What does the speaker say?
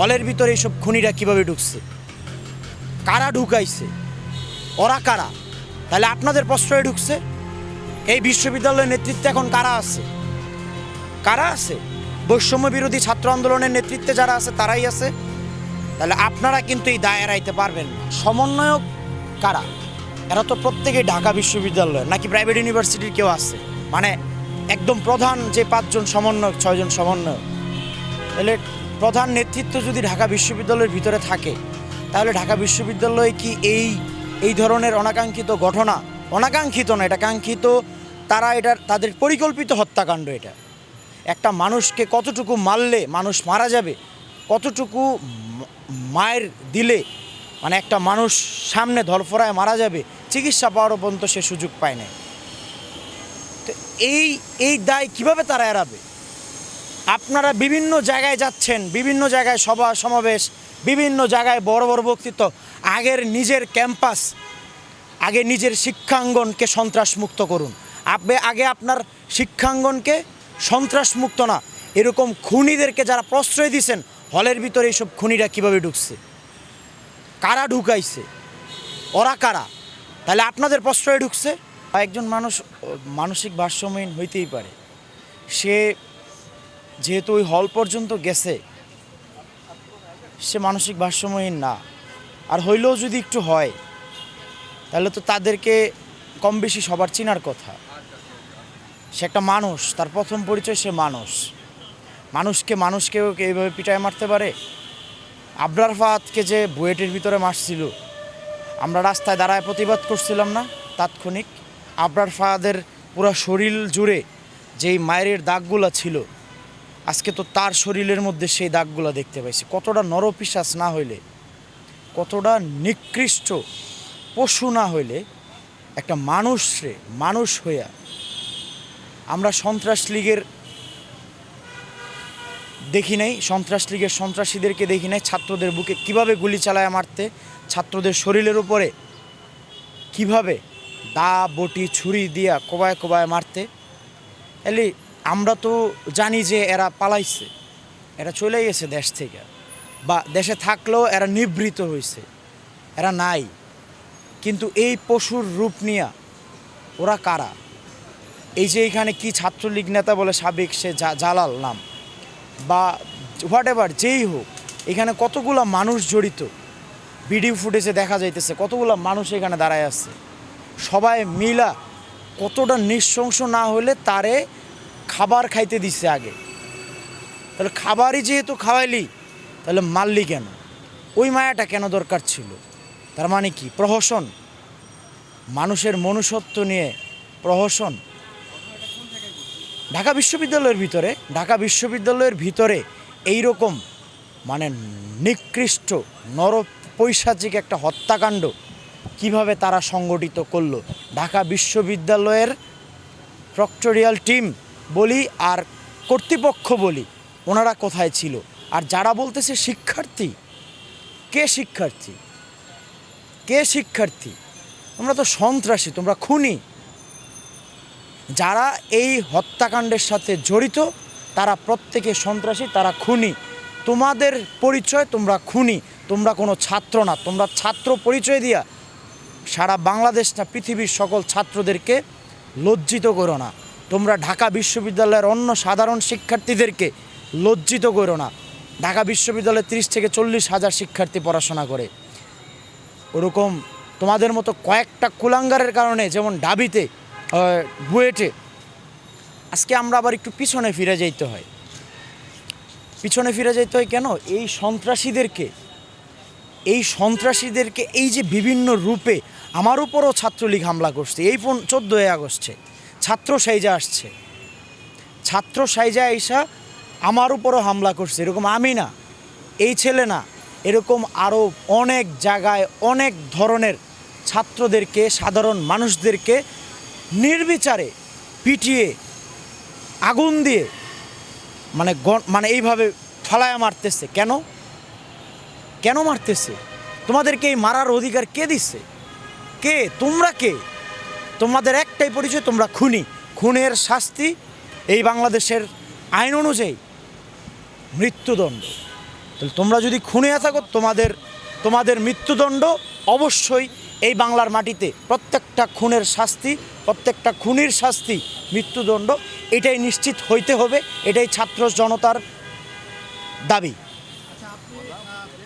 হলের ভিতরে এইসব খুনিরা কীভাবে ঢুকছে? কারা ঢুকাইছে? ওরা কারা? তাহলে আপনাদের প্রশ্রয়ে ঢুকছে? এই বিশ্ববিদ্যালয়ের নেতৃত্বে এখন কারা আছে? কারা আছে? বৈষম্য বিরোধী ছাত্র আন্দোলনের নেতৃত্বে যারা আছে, তারাই আছে। তাহলে আপনারা কিন্তু এই দায় এড়াইতে পারবেন না। সমন্বয়ক কারা? এরা তো প্রত্যেকেই ঢাকা বিশ্ববিদ্যালয় নাকি প্রাইভেট ইউনিভার্সিটির কেউ আছে? মানে একদম প্রধান যে পাঁচজন সমন্বয়ক, ছয়জন সমন্বয়ক। তাহলে প্রধান নেতৃত্ব যদি ঢাকা বিশ্ববিদ্যালয়ের ভিতরে থাকে, তাহলে ঢাকা বিশ্ববিদ্যালয়ে কি এই এই ধরনের অনাকাঙ্ক্ষিত ঘটনা, অনাকাঙ্ক্ষিত না, এটা কাঙ্ক্ষিত, তারা এটা তাদের পরিকল্পিত হত্যাকাণ্ড এটা। একটা মানুষকে কতটুকু মারলে মানুষ মারা যাবে, কতটুকু মায়ের দিলে মানে একটা মানুষ সামনে ধরফরায় মারা যাবে, চিকিৎসা পাওয়ার পর্যন্ত সে সুযোগ পায় না তো এই এই দায় কীভাবে তারা এড়াবে? আপনারা বিভিন্ন জায়গায় যাচ্ছেন, বিভিন্ন জায়গায় সভা, সমাবেশ, বিভিন্ন জায়গায় বড় বড় বক্তৃত্ব, আগের নিজের ক্যাম্পাস, আগে নিজের শিক্ষাঙ্গনকে সন্ত্রাসমুক্ত করুন। আপনি আগে আপনার শিক্ষাঙ্গনকে সন্ত্রাসমুক্ত না, এরকম খুনিদেরকে যারা প্রশ্রয় দিয়েছেন হলের ভিতরে এইসব খুনিরা কীভাবে ঢুকছে? কারা ঢুকাইছে? ওরা কারা? তাহলে আপনাদের প্রশ্রয়ে ঢুকছে? একজন মানুষ, মানসিক ভারসাম্যহীন হইতেই পারে। সে যেহেতু ওই হল পর্যন্ত গেছে, সে মানসিক ভারসাম্যহীন না। আর হইলেও যদি একটু হয়, তাহলে তো তাদেরকে কম বেশি সবার চেনার কথা। সে একটা মানুষ, তার প্রথম পরিচয় সে মানুষ। মানুষকে মানুষকেও এইভাবে পিটায় মারতে পারে? আবরার ফাহাদকে যে বুয়েটের ভিতরে মারছিল, আমরা রাস্তায় দাঁড়ায় প্রতিবাদ করছিলাম না, তাৎক্ষণিক আবরার ফাহাদের পুরো শরীর জুড়ে যেই মায়ের দাগগুলো ছিল আজকে তো তার শরীরের মধ্যে সেই দাগগুলো দেখতে পাইছি। কতটা নরপিসাস না হইলে, কতটা নিকৃষ্ট পশু না হইলে একটা মানুষরে মানুষ হইয়া আমরা সন্ত্রাস লীগের দেখি নাই, সন্ত্রাস লীগের সন্ত্রাসীদেরকে দেখি নাই, ছাত্রদের বুকে কীভাবে গুলি চালায় মারতে, ছাত্রদের শরীরের উপরে কীভাবে দা বটি ছুরি দিয়া কোবায় কোবায় মারতে। এলি আমরা তো জানি যে এরা পালাইছে। এরা চলে গেছে দেশ থেকে। বা দেশে থাকলেও এরা নিবৃত হয়েছে এরা নাই। কিন্তু এই পশুর রূপ নিয়া ওরা কারা? এই যে এখানে কি ছাত্রলীগ নেতা বলে সাবেক সে জালাল নাম। বা হোয়াট এভার যেই হোক, এখানে কতগুলা মানুষ জড়িত? ভিডিও ফুটেজে দেখা যাইতেছে কতগুলা মানুষ এখানে দাঁড়ায় আছে। সবাই মিলা কতটা নৃশংস না হলে তারে খাবার খাইতে দিচ্ছে আগে। তাহলে খাবারই যেহেতু খাওয়াইলি, তাহলে মারলি কেন? ওই মায়াটা কেন দরকার ছিল? তার মানে কি? প্রহসন। মানুষের মনুষ্যত্ব নিয়ে প্রহসন। ঢাকা বিশ্ববিদ্যালয়ের ভিতরে, ঢাকা বিশ্ববিদ্যালয়ের ভিতরে এই রকম মানে নিকৃষ্ট, নরপৈশাচিক একটা হত্যাকাণ্ড কীভাবে তারা সংগঠিত করল? ঢাকা বিশ্ববিদ্যালয়ের প্রক্টোরিয়াল টিম বলি আর কর্তৃপক্ষ বলি, ওনারা কোথায় ছিল? আর যারা বলতেছে শিক্ষার্থী, কে শিক্ষার্থী? কে শিক্ষার্থী? তোমরা তো সন্ত্রাসী, তোমরা খুনি। যারা এই হত্যাকাণ্ডের সাথে জড়িত, তারা প্রত্যেকে সন্ত্রাসী, তারা খুনি। তোমাদের পরিচয়, তোমরা খুনি। তোমরা কোনো ছাত্র না, তোমরা ছাত্র পরিচয় দিয়া সারা বাংলাদেশ না, পৃথিবীর সকল ছাত্রদেরকে লজ্জিত করো না। তোমরা ঢাকা বিশ্ববিদ্যালয়ের অন্য সাধারণ শিক্ষার্থীদেরকে লজ্জিত করো না। ঢাকা বিশ্ববিদ্যালয়ে তিরিশ থেকে চল্লিশ হাজার শিক্ষার্থী পড়াশোনা করে। ওরকম তোমাদের মতো কয়েকটা কুলাঙ্গারের কারণে, যেমন ডাবিতে বুয়েটে, আজকে আমরা আবার একটু পিছনে ফিরে যাইতে হয়। পিছনে ফিরে যাইতে হয় কেন? এই সন্ত্রাসীদেরকে এই সন্ত্রাসীদেরকে এই যে বিভিন্ন রূপে আমার উপরও ছাত্রলীগ হামলা করছে, এই ফোন চোদ্দোই আগস্টে। ছাত্র সাইজা আসছে। ছাত্র সাইজা আইসা আমার উপরও হামলা করছে। এরকম আমি না, এই ছেলে না, এরকম আরও অনেক জায়গায় অনেক ধরনের ছাত্রদেরকে, সাধারণ মানুষদেরকে নির্বিচারে পিটিয়ে, আগুন দিয়ে মানে মানে এইভাবে ফালায়া মারতেছে। কেন? কেন মারতেছে? তোমাদেরকে এই মারার অধিকার কে দিচ্ছে কে? তোমরা কে? তোমাদের একটাই পরিচয়, তোমরা খুনি। খুনের শাস্তি এই বাংলাদেশের আইন অনুযায়ী। মৃত্যুদণ্ড। তাহলে তোমরা যদি খুনে থাকো, তোমাদের তোমাদের মৃত্যুদণ্ড অবশ্যই এই বাংলার মাটিতে। প্রত্যেকটা খুনের শাস্তি, প্রত্যেকটা খুনির শাস্তি মৃত্যুদণ্ড, এটাই নিশ্চিত হইতে হবে, এটাই ছাত্র জনতার দাবি।